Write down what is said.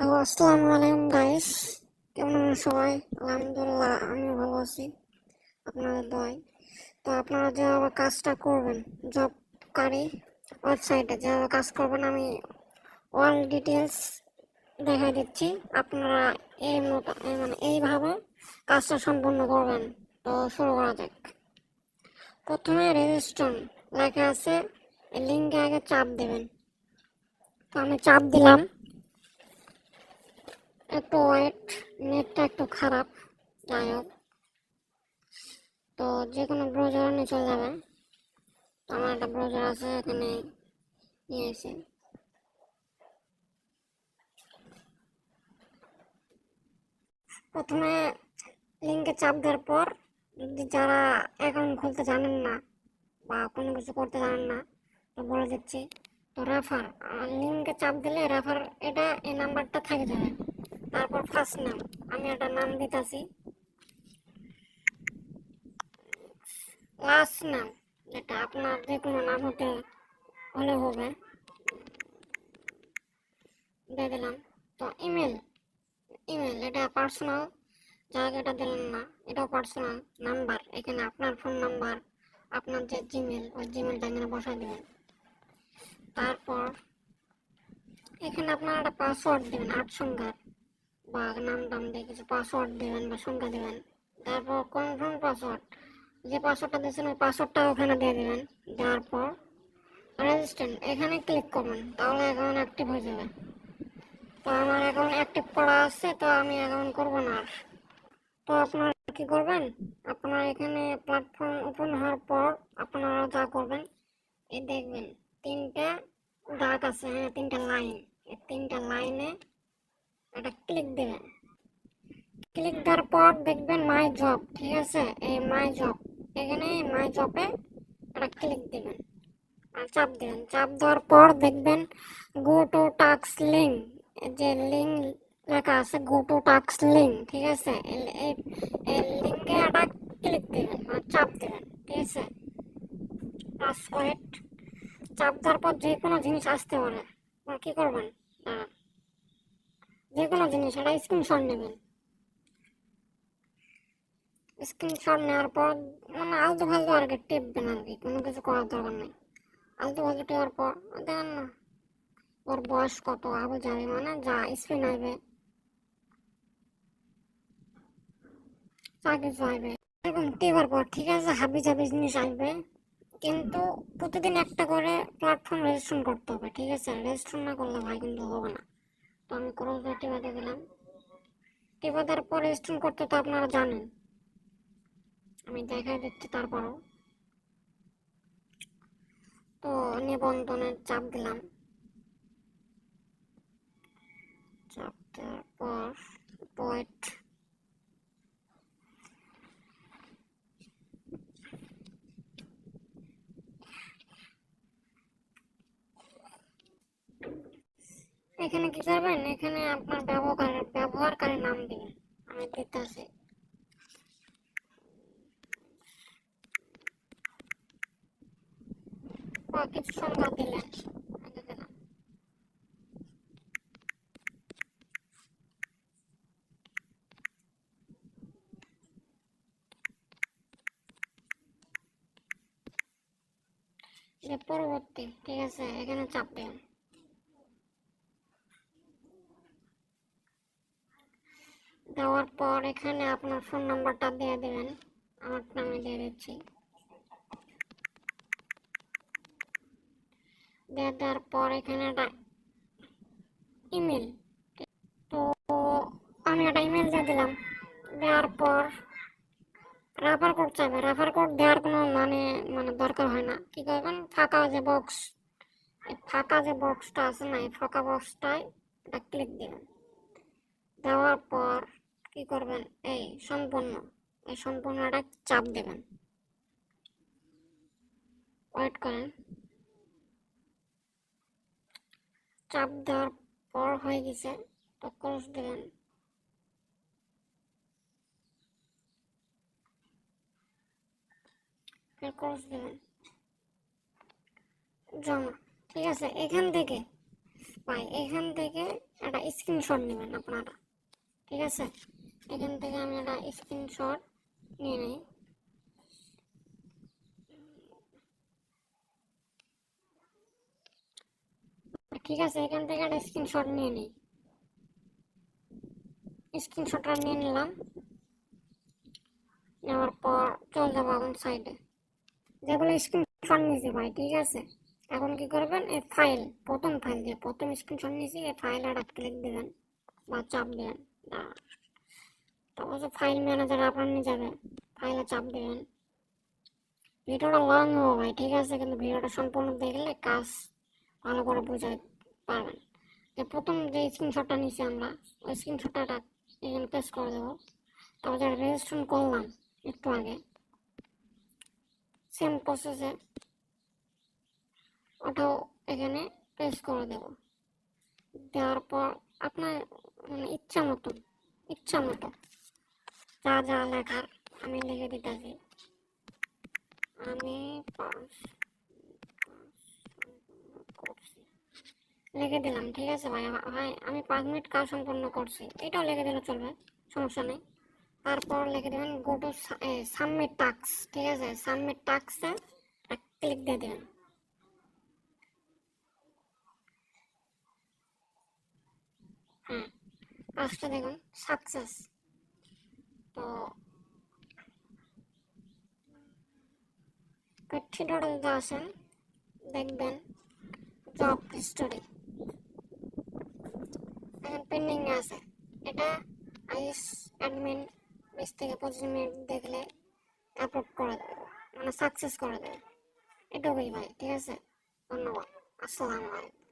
Hello, আসসালামু আলাইকুম guys কেমন সবাই? আলহামদুলিল্লাহ আমি ভালো আছি। আপনাদের দয় তো আপনারা যেভাবে কাজটা করবেন জবকারী ওয়েবসাইটে যেভাবে কাজ করবেন, আমি অল ডিটেলস দেখাই দিচ্ছি। আপনারা এই মতো মানে এইভাবে কাজটা সম্পূর্ণ করবেন। তো শুরু করা যাক। প্রথমে রেজিস্ট্রেশন লেখা আছে লিঙ্কে আগে চাপ দেবেন। তো আমি চাপ দিলাম। একটু ওয়েট নেটটা একটু খারাপ, যাই হোক। তো যে কোনো ব্রাউজারে নিয়ে চলে যাবে। তো আমার একটা ব্রাউজার আছে, এখানে নিয়ে এসে প্রথমে লিঙ্কে চাপ দেওয়ার পর, যদি যারা অ্যাকাউন্ট খুলতে জানেন না বা কোনো কিছু করতে জানেন না, তো বলে দিচ্ছি। তো রেফার লিঙ্কে চাপ দিলে রেফার এটা এই নাম্বারটা থাকে যাবে। তারপর ফার্স্ট নাম আমি একটা নাম দিতেছি। লাস্ট নাম যেটা আপনার যে কোনো নাম হতে হলে হবে। দিয়ে দিলাম। তো ইমেল ইমেল এটা পার্সোনাল জায়গাটা দিলেন না, এটাও পার্সোনাল নাম্বার এখানে আপনার ফোন নাম্বার আপনার যে জিমেল ওই জিমেলটা এখানে বসাই দেবেন। তারপর এখানে আপনার একটা পাসওয়ার্ড দেবেন, আট সংখ্যার। বা নাম টাম দিয়ে কিছু পাসওয়ার্ড দেবেন বা সংখ্যা দেবেন। তারপর কনফার্ম পাসওয়ার্ড যে পাসওয়ার্ডটা দিয়েছেন, ওই পাসওয়ার্ডটা ওখানে দিয়ে দেবেন। দেওয়ার পর রেজিস্ট্রেন্ট এখানে ক্লিক করবেন তাহলে অ্যাকাউন্ট অ্যাক্টিভ হয়ে যাবে। তো আমার অ্যাকাউন্ট অ্যাক্টিভ করা আছে, তো আমি অ্যাকাউন্ট করব না আর। তো আপনারা কি করবেন? আপনারা এখানে প্ল্যাটফর্ম ওপেন হওয়ার পর আপনারা যা করবেন, এই দেখবেন, তিনটা দাগ আছে। হ্যাঁ তিনটা লাইন এই তিনটা লাইনে এটা ক্লিক দেবেন। ক্লিক দেওয়ার পর দেখবেন মাই জব ঠিক আছে? এই মাই জব এখানে মাই জবে এটা ক্লিক দিবেন। আর চাপ দিবেন। চাপ দেওয়ার পর দেখবেন গো টু টাক্স লিঙ্ক যে লিঙ্ক লেখা আছে গো টু টাক্স লিঙ্ক ঠিক আছে? এই- লিঙ্কে এটা ক্লিক দিবেন আর চাপ দিবেন, ঠিক আছে? পাস ওয়েট চাপ দেওয়ার পর যে কোনো জিনিস আসতে পারে। কি করবেন? যে কোনো জিনিস, এটা স্ক্রিনশট নেবেন স্ক্রিনশট নেওয়ার পর মানে আলতু ফালতু আর কি টিপবেন আর কি, কোনো কিছু করার দরকার নেই। আলতু ফালতু টিপার পর দেখেন না। ওর বয়স কত আবু যাবে মানে যা আসবে। কিছু আসবে। এরকম পর, ঠিক আছে, হাবি জাবি জিনিস আসবে। কিন্তু প্রতিদিন একটা করে প্ল্যাটফর্ম রেজিস্ট্রেশন করতে হবে, ঠিক আছে? রেজিস্ট্রেশন না করলে ভাই কিন্তু হবে না। তো আমি ক্রস টিপা দিয়ে দিলাম টিপে দেওয়ার পরে রেজিস্ট্রেশন করতে তো আপনারা জানেন। আমি দেখাই দিচ্ছি তারপরও। তো নিবন্ধনের চাপ দিলাম। চাপ দেওয়ার পর পয়েন্ট এখানে কি করবেন? এখানে আপনার ব্যবহার ব্যবহারকারী নাম দিবেন আমি দিতেছি। কিছু সংখ্যা দিলেন। পরবর্তী, ঠিক আছে, এখানে চাপ দেন। দেওয়ার পর এখানে আপনার ফোন নাম্বারটা দিয়ে দেবেন। আমারটা আমি দিয়ে দিচ্ছি। দিয়ে দেওয়ার পর এখানে একটা ইমেল তো আমি একটা ইমেল দিয়ে দিলাম। দেওয়ার পর রাফার কোড চাইবে। রাফার কোড দেওয়ার কোনো মানে মানে দরকার হয় না। কী করবেন? ফাঁকা যে বক্স এই ফাঁকা যে বক্সটা আছে না, এই ফাঁকা বক্সটায় এটা ক্লিক দেবেন। দেওয়ার পর কি করবেন? এই সম্পূর্ণ, এই সম্পূর্ণটা চাপ দেবেন। ওয়েট করেন। চাপ দেওয়ার পর হয়ে গেছে, তো ক্রস দেবেন। ক্রস দেবেন। জমা, ঠিক আছে? এখান থেকে, ভাই, এখান থেকে একটা স্ক্রিনশট নেবেন আপনারা, ঠিক আছে? এখান থেকে আমি একটা স্ক্রিনশট নিয়ে নিই ঠিক আছে, এখান থেকে একটা স্ক্রিনশট নিয়ে নিই। স্ক্রিনশটটা নিয়ে নিলাম। নেওয়ার পর চলে যাব এখন সাইডে যেগুলো স্ক্রিনশট নিয়েছি ভাই, ঠিক আছে? এখন কি করবেন? এই ফাইল প্রথম ফাইল দিয়ে প্রথম স্ক্রিনশট নিয়েছি, এই ফাইল একটা ক্লিক দেবেন বা চাপ দেবেন। তারপর যে ফাইল ম্যানেজার আপনার যাবে ফাইলে চাপ দেবেন। ভিডিওটা লং হবে ভাই, ঠিক আছে? কিন্তু ভিডিওটা সম্পূর্ণ দেখলে কাজ ভালো করে বোঝাতে পারবেন। যে প্রথম যে স্ক্রিনশটটা নিয়েছি আমরা, ওই স্ক্রিনশটটা এখানে পেস্ট করে দেবো। তারপর যেটা রেজিস্ট্রেশন করলাম একটু আগে সেম প্রসেসে ওটাও এখানে পেস্ট করে দেব। দেওয়ার পর আপনার মানে ইচ্ছা মতো ইচ্ছা মতো যা যা লেখার আমি লিখে দিতেছি। আমি লিখে দিলাম, ঠিক আছে ভাই? ভাই, আমি পাঁচ মিনিট কাজ সম্পন্ন করছি। এটাও লিখে দিলে চলবে, সমস্যা নেই। তারপর লিখে দেবেন গো টু সাবমিট টাস্ক ঠিক আছে? সাবমিট টাস্কে ক্লিক দিয়ে দেবেন। হ্যাঁ কাজটা দেখুন সাকসেস টোটালতে আসেন, দেখবেন জব হিস্টোরি এখন পেন্ডিং আছে। এটা আইএস অ্যাডমিন বিশ থেকে পঁচিশ মিনিট দেখলে আপলোড করে দেবে মানে সাকসেস করে দেবে। এটুকুই ভাই, ঠিক আছে? ধন্যবাদ। আসসালামু আলাইকুম।